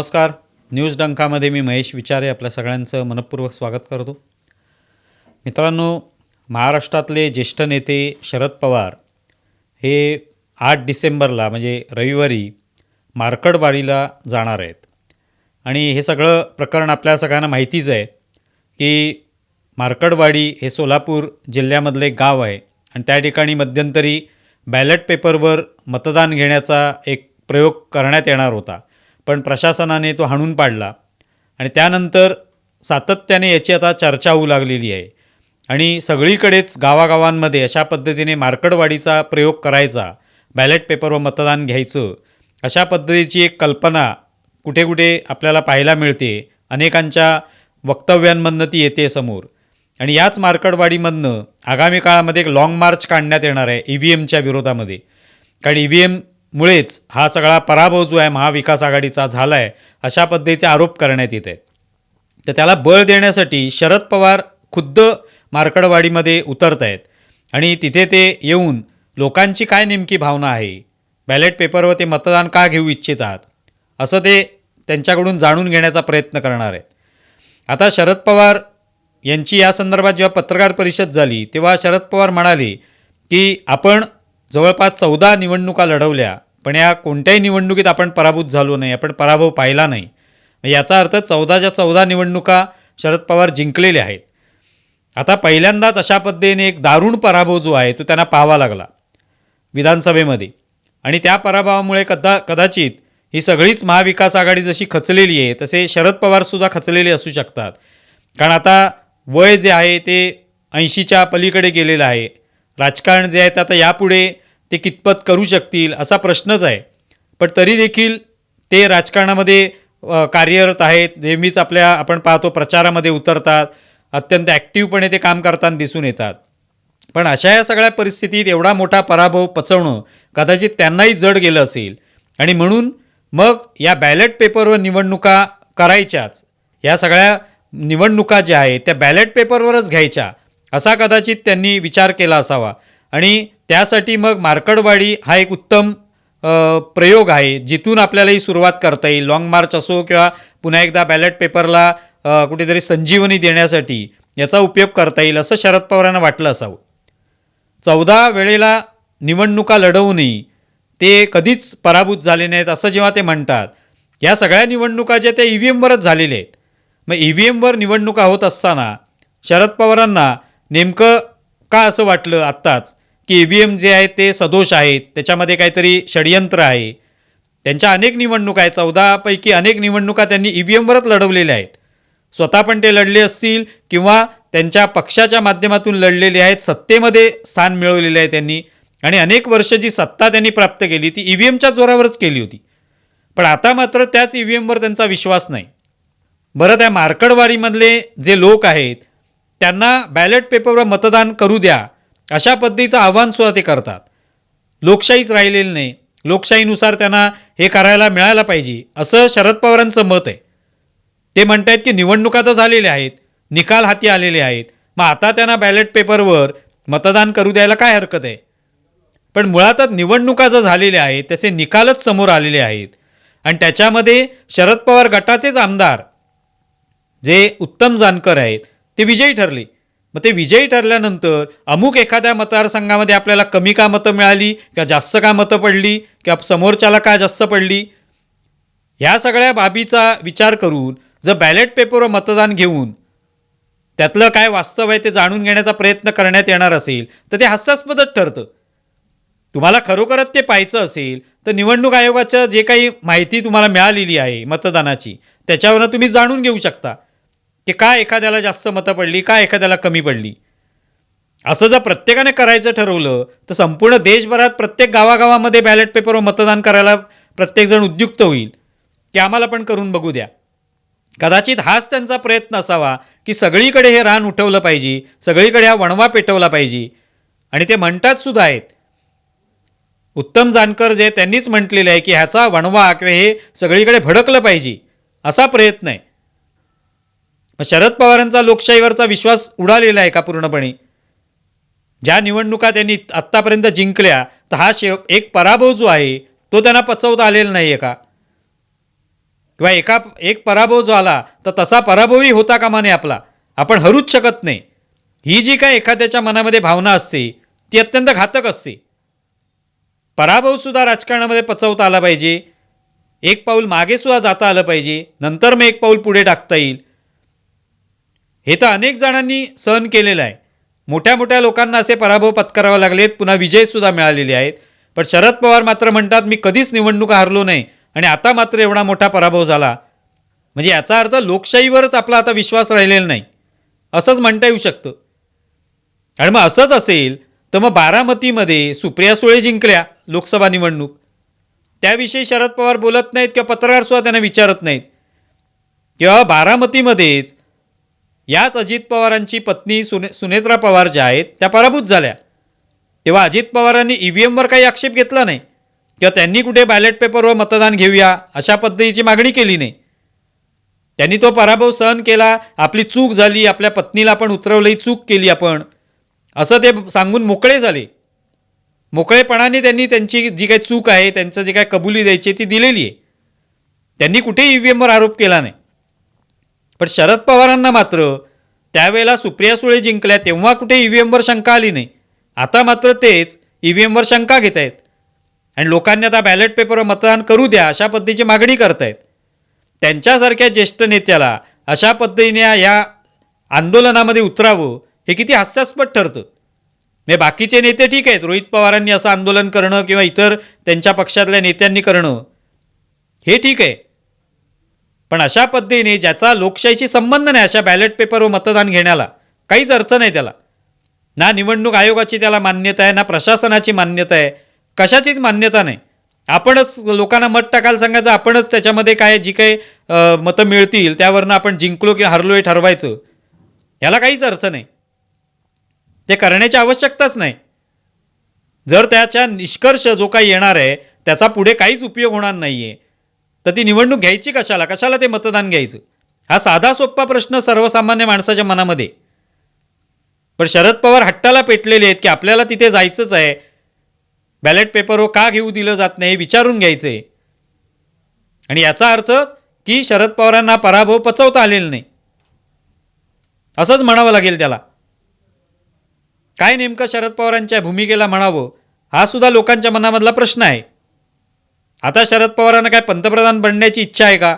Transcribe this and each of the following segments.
नमस्कार. न्यूज डंकामध्ये मी महेश विचारे आपल्या सगळ्यांचं मनपूर्वक स्वागत करतो. मित्रांनो महाराष्ट्रातले ज्येष्ठ नेते शरद पवार हे आठ डिसेंबरला म्हणजे रविवारी मार्कडवाडीला जाणार आहेत. आणि हे सगळं प्रकरण आपल्या सगळ्यांना माहितीच आहे की मार्कडवाडी हे सोलापूर जिल्ह्यामधले एक गाव आहे आणि त्या ठिकाणी मध्यंतरी बॅलेट पेपरवर मतदान घेण्याचा एक प्रयोग करण्यात येणार होता. पण प्रशासनाने तो हाणून पाडला. आणि त्यानंतर सातत्याने याची आता चर्चा होऊ लागलेली आहे. आणि सगळीकडेच गावागावांमध्ये अशा पद्धतीने मार्कडवाडीचा प्रयोग करायचा बॅलेट पेपरवर मतदान घ्यायचं अशा पद्धतीची एक कल्पना कुठे कुठे आपल्याला पाहायला मिळते अनेकांच्या वक्तव्यांमधनं ती येते समोर. आणि याच मार्कडवाडीमधनं आगामी काळामध्ये एक लाँग मार्च काढण्यात येणार आहे ई व्ही एमच्या विरोधामध्ये. कारण ई व्ही एम मुळेच हा सगळा पराभव जो आहे महाविकास आघाडीचा झाला आहे अशा पद्धतीचे आरोप करण्यात येत आहेत. तर त्याला बळ देण्यासाठी शरद पवार खुद्द मार्कडवाडीमध्ये उतरत आहेत. आणि तिथे ते येऊन लोकांची काय नेमकी भावना आहे बॅलेट पेपरवर ते मतदान का घेऊ इच्छितात असं ते त्यांच्याकडून जाणून घेण्याचा प्रयत्न करणार आहेत. आता शरद पवार यांची या संदर्भात जेव्हा पत्रकार परिषद झाली तेव्हा शरद पवार म्हणाले की आपण जवळपास चौदा निवडणुका लढवल्या पण या कोणत्याही निवडणुकीत आपण पराभूत झालो नाही आपण पराभव पाहिला नाही. याचा अर्थ चौदाच्या चौदा निवडणुका शरद पवार जिंकलेले आहेत. आता पहिल्यांदाच अशा पद्धतीने एक दारुण पराभव जो आहे तो त्यांना पाहावा लागला विधानसभेमध्ये. आणि त्या पराभवामुळे कदा कदाचित ही सगळीच महाविकास आघाडी जशी खचलेली आहे तसे शरद पवारसुद्धा खचलेले असू शकतात. कारण आता वय जे आहे ते ऐंशीच्या पलीकडे गेलेलं आहे. राजकारण जे आहे ते आता यापुढे ते कितपत करू शकतील असा प्रश्नच आहे. पण तरी देखील ते राजकारणामध्ये कार्यरत आहेत. नेहमीच आपल्या आपण पाहतो प्रचारामध्ये उतरतात. अत्यंत ॲक्टिव्हपणे ते काम करताना दिसून येतात. पण अशा या सगळ्या परिस्थितीत एवढा मोठा पराभव पचवणं कदाचित त्यांनाही जड गेलं असेल. आणि म्हणून मग या बॅलेट पेपरवर निवडणुका करायच्याच या सगळ्या निवडणुका ज्या आहेत त्या बॅलेट पेपरवरच घ्यायच्या असा कदाचित त्यांनी विचार केला असावा. आणि त्यासाठी मग मार्कडवाडी हा एक उत्तम प्रयोग आहे जिथून आपल्याला ही सुरुवात करता येईल. लाँग मार्च असो किंवा पुन्हा एकदा बॅलेट पेपरला कुठेतरी संजीवनी देण्यासाठी याचा उपयोग करता येईल असं शरद पवारांना वाटलं असावं. चौदा वेळेला निवडणुका लढवूनही ते कधीच पराभूत झाले नाहीत असं जेव्हा ते म्हणतात या सगळ्या निवडणुका ज्या त्या ई व्ही एमवरच झालेल्या आहेत. मग ई व्ही एमवर निवडणुका होत असताना शरद पवारांना नेमकं का असं वाटलं आत्ताच? की ई व्ही एम जे आहे ते सदोष आहेत त्याच्यामध्ये काहीतरी षडयंत्र आहे. त्यांच्या अनेक निवडणुका आहेत चौदापैकी अनेक निवडणुका त्यांनी ई व्ही एमवरच लढवलेल्या आहेत. स्वतः पण ते लढले असतील किंवा त्यांच्या पक्षाच्या माध्यमातून लढलेले आहेत सत्तेमध्ये स्थान मिळवलेले आहे त्यांनी. आणि अनेक वर्ष जी सत्ता त्यांनी प्राप्त केली ती ई व्ही एमच्या जोरावरच केली होती. पण आता मात्र त्याच ई व्ही एमवर त्यांचा विश्वास नाही. बरं त्या मार्कडवाडीमधले जे लोक आहेत त्यांना बॅलेट पेपरवर मतदान करू द्या. अशा पद्धतीचं आव्हान सुद्धा ते करतात. लोकशाहीच राहिलेली नाही. लोकशाहीनुसार त्यांना हे करायला मिळायला पाहिजे असं शरद पवारांचं मत आहे. ते म्हणत आहेत की निवडणुका तर झालेल्या आहेत निकाल हाती आलेले आहेत. मग आता त्यांना बॅलेट पेपरवर मतदान करू द्यायला काय हरकत आहे? पण मुळातच निवडणुका जर झालेल्या आहेत त्याचे निकालच समोर आलेले आहेत. आणि त्याच्यामध्ये शरद पवार गटाचेच आमदार जे उत्तम जानकर आहेत ते विजयी ठरले. मग ते विजयी ठरल्यानंतर अमुक एखाद्या मतदारसंघामध्ये आपल्याला कमी का मतं मिळाली किंवा जास्त का मतं पडली किंवा समोरच्याला का जास्त पडली? ह्या सगळ्या बाबीचा विचार करून जर बॅलेट पेपरवर मतदान घेऊन त्यातलं काय वास्तव आहे ते जाणून घेण्याचा प्रयत्न करण्यात येणार असेल तर ते हास्यास्पदच ठरतं. तुम्हाला खरोखरच ते पाहायचं असेल तर निवडणूक आयोगाचं जे काही माहिती तुम्हाला मिळालेली आहे मतदानाची त्याच्यावरनं तुम्ही जाणून घेऊ शकता. की का एखाद्याला जास्त मतं पडली का एखाद्याला कमी पडली. असं जर प्रत्येकाने करायचं ठरवलं तर संपूर्ण देशभरात प्रत्येक गावागावामध्ये बॅलेट पेपरवर मतदान करायला प्रत्येकजण उद्युक्त होईल. की आम्हाला पण करून बघू द्या. कदाचित हाच त्यांचा प्रयत्न असावा की सगळीकडे हे रान उठवलं पाहिजे सगळीकडे हा वणवा पेटवला पाहिजे. आणि ते म्हणतात सुद्धा आहेत. उत्तम जानकर जे त्यांनीच म्हटलेलं आहे की ह्याचा वणवा किंवा हे सगळीकडे भडकलं पाहिजे असा प्रयत्न आहे. शरद पवारांचा लोकशाहीवरचा विश्वास उडालेला आहे का पूर्णपणे? ज्या निवडणुका त्यांनी आत्तापर्यंत जिंकल्या तर हा शेव एक पराभव जो आहे तो त्यांना पचवता आलेला नाही आहे का? किंवा एका एक पराभव जो आला तर तसा पराभवही होता कामा नये आपला? आपण हरूच शकत नाही. ही जी काय एखाद्याच्या मनामध्ये भावना असते ती अत्यंत घातक असते. पराभवसुद्धा राजकारणामध्ये पचवता आला पाहिजे. एक पाऊल मागेसुद्धा जाता आलं पाहिजे. नंतर मग एक पाऊल पुढे टाकता येईल. हे तर अनेक जणांनी सहन केलेलं आहे. मोठ्या मोठ्या लोकांना असे पराभव पत्करावे लागलेत पुन्हा विजयसुद्धा मिळालेले आहेत. पण शरद पवार मात्र म्हणतात मी कधीच निवडणुका हरलो नाही. आणि आता मात्र एवढा मोठा पराभव झाला. म्हणजे याचा अर्थ लोकशाहीवरच आपला आता विश्वास राहिलेला नाही. असंच म्हणता येऊ शकतं. आणि मग असंच असेल तर मग बारामतीमध्ये सुप्रिया सुळे जिंकल्या लोकसभा निवडणूक. त्याविषयी शरद पवार बोलत नाहीत किंवा पत्रकारसुद्धा त्यांना विचारत नाहीत. किंवा बारामतीमध्येच याच अजित पवारांची पत्नी सुने सुनेत्रा पवार ज्या आहेत त्या पराभूत झाल्या. तेव्हा अजित पवारांनी ई व्ही एमवर काही आक्षेप घेतला नाही. किंवा त्यांनी कुठे बॅलेट पेपरवर मतदान घेऊया अशा पद्धतीची मागणी केली नाही. त्यांनी तो पराभव सहन केला आपली चूक झाली आपल्या पत्नीला आपण उतरवलंही चूक केली आपण. असं ते सांगून मोकळे झाले. मोकळेपणाने त्यांनी त्यांची जी काही चूक आहे त्यांचं जे काय कबुली द्यायची ती दिलेली आहे. त्यांनी कुठेही ई व्ही एमवर आरोप केला नाही. पण शरद पवारांना मात्र त्यावेळेला सुप्रिया सुळे जिंकल्या तेव्हा कुठे ई व्ही एमवर शंका आली नाही. आता मात्र तेच ई व्ही एमवर शंका घेत आहेत. आणि लोकांनी आता बॅलेट पेपरवर मतदान करू द्या अशा पद्धतीची मागणी करतायत. त्यांच्यासारख्या ज्येष्ठ नेत्याला अशा पद्धतीने या आंदोलनामध्ये उतरावं हे किती हास्यास्पद ठरतं. म्हणजे बाकीचे नेते ठीक आहेत रोहित पवारांनी असं आंदोलन करणं किंवा इतर त्यांच्या पक्षातल्या नेत्यांनी करणं हे ठीक आहे. पण अशा पद्धतीने ज्याचा लोकशाहीशी संबंध नाही अशा बॅलेट पेपरवर मतदान घेण्याला काहीच अर्थ नाही त्याला. ना निवडणूक आयोगाची त्याला मान्यता आहे ना प्रशासनाची मान्यता आहे कशाचीच मान्यता नाही. आपणच लोकांना मत टाकायला सांगायचं आपणच त्याच्यामध्ये काय जी काही मतं मिळतील त्यावरनं आपण जिंकलो किंवा हरलो हे ठरवायचं. याला काहीच अर्थ नाही. ते करण्याची आवश्यकताच नाही. जर त्याच्या निष्कर्ष जो काही येणार आहे त्याचा पुढे काहीच उपयोग होणार नाही आहे तर ती निवडणूक घ्यायची कशाला? कशाला ते मतदान घ्यायचं? हा साधा सोप्पा प्रश्न सर्वसामान्य माणसाच्या मनामध्ये. पण शरद पवार हट्टाला पेटलेले आहेत की आपल्याला तिथे जायचंच आहे. बॅलेट पेपरवर हो का घेऊ दिलं जात नाही हे विचारून घ्यायचं आहे आणि याचा अर्थ की शरद पवारांना पराभव पचवता आलेला नाही. असंच म्हणावं लागेल त्याला. काय नेमकं शरद पवारांच्या भूमिकेला म्हणावं? हा सुद्धा लोकांच्या मनामधला प्रश्न आहे. आता शरद पवारांना काय पंतप्रधान बनण्याची इच्छा आहे का?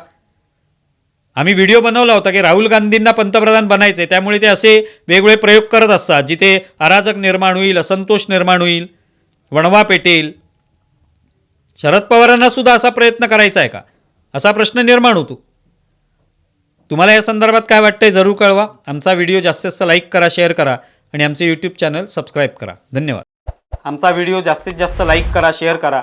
आम्ही व्हिडिओ बनवला होता की राहुल गांधींना पंतप्रधान बनायचे त्यामुळे ते असे वेगवेगळे प्रयोग करत असतात. जिथे अराजक निर्माण होईल असंतोष निर्माण होईल वणवा पेटेल. शरद पवारांना सुद्धा असा प्रयत्न करायचा आहे का? असा प्रश्न निर्माण होतो. तुम्हाला या संदर्भात काय वाटतंय जरूर कळवा. आमचा व्हिडिओ जास्तीत जास्त लाईक करा शेअर करा आणि आमचे यूट्यूब चॅनल सबस्क्राईब करा. धन्यवाद. आमचा व्हिडिओ जास्तीत जास्त लाईक करा शेअर करा.